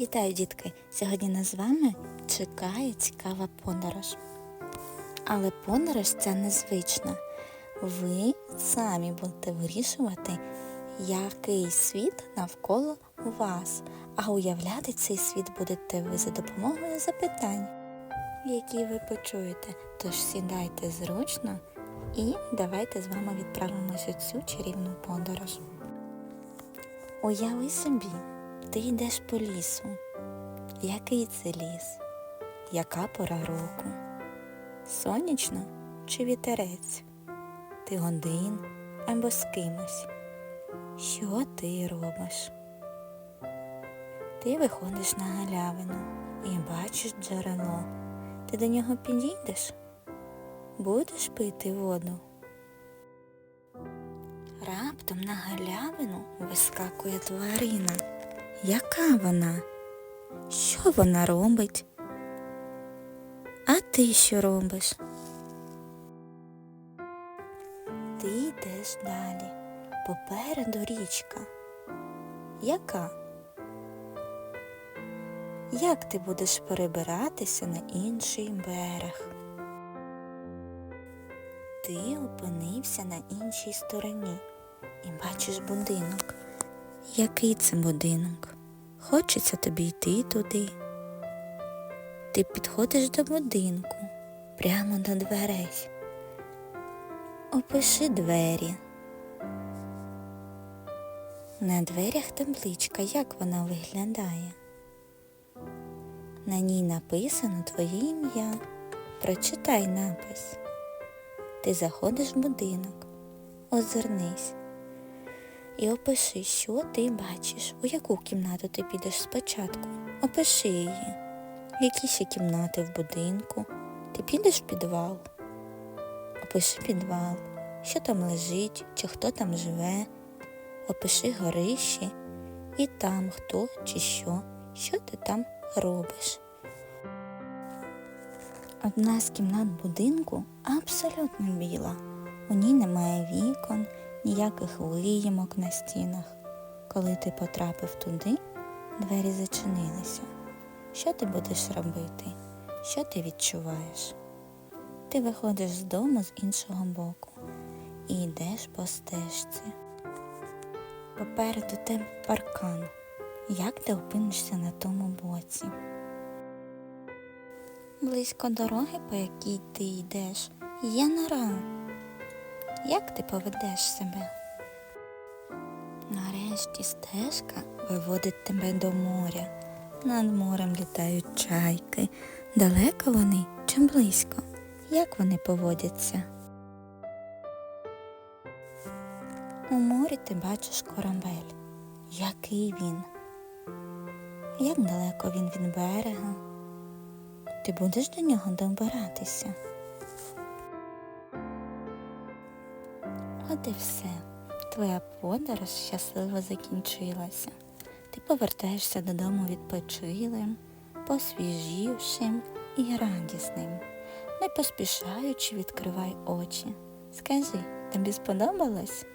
Вітаю, дітки! Сьогодні нас з вами чекає цікава подорож. Але подорож ця незвична. Ви самі будете вирішувати, який світ навколо вас. А уявляти цей світ будете ви за допомогою запитань, які ви почуєте. Тож сідайте зручно і давайте з вами відправимося цю чарівну подорож. Уяви собі, ти йдеш по лісу. Який це ліс? Яка пора року? Сонячно чи вітерець? Ти один або з кимось? Що ти робиш? Ти виходиш на галявину і бачиш джерело. Ти до нього підійдеш? Будеш пити воду? Раптом на галявину вискакує тварина. Яка вона? Що вона робить? А ти що робиш? Ти йдеш далі. Попереду річка. Яка? Як ти будеш перебиратися на інший берег? Ти опинився на іншій стороні і бачиш будинок. Який це будинок? Хочеться тобі йти туди. Ти підходиш до будинку, прямо до дверей. Опиши двері. На дверях табличка, як вона виглядає. На ній написано твоє ім'я. Прочитай напис. Ти заходиш в будинок, озирнись і опиши, що ти бачиш, у яку кімнату ти підеш спочатку. Опиши її. Які ще кімнати в будинку. Ти підеш в підвал. Опиши підвал, що там лежить, чи хто там живе. Опиши горищі і там хто чи що, що ти там робиш. Одна з кімнат будинку абсолютно біла. У ній немає вікон, ніяких виїмок на стінах. Коли ти потрапив туди, двері зачинилися. Що ти будеш робити? Що ти відчуваєш? Ти виходиш з дому з іншого боку і йдеш по стежці. Попереду тебе паркан. Як ти опинишся на тому боці? Близько дороги, по якій ти йдеш, є нора. Як ти поведеш себе? Нарешті стежка виводить тебе до моря. Над морем літають чайки. Далеко вони чи близько? Як вони поводяться? У морі ти бачиш корабель. Який він? Як далеко він від берега? Ти будеш до нього добиратися? От і все. Твоя подорож щасливо закінчилася. Ти повертаєшся додому відпочилим, посвіжівшим і радісним. Не поспішаючи відкривай очі. Скажи, тобі сподобалось?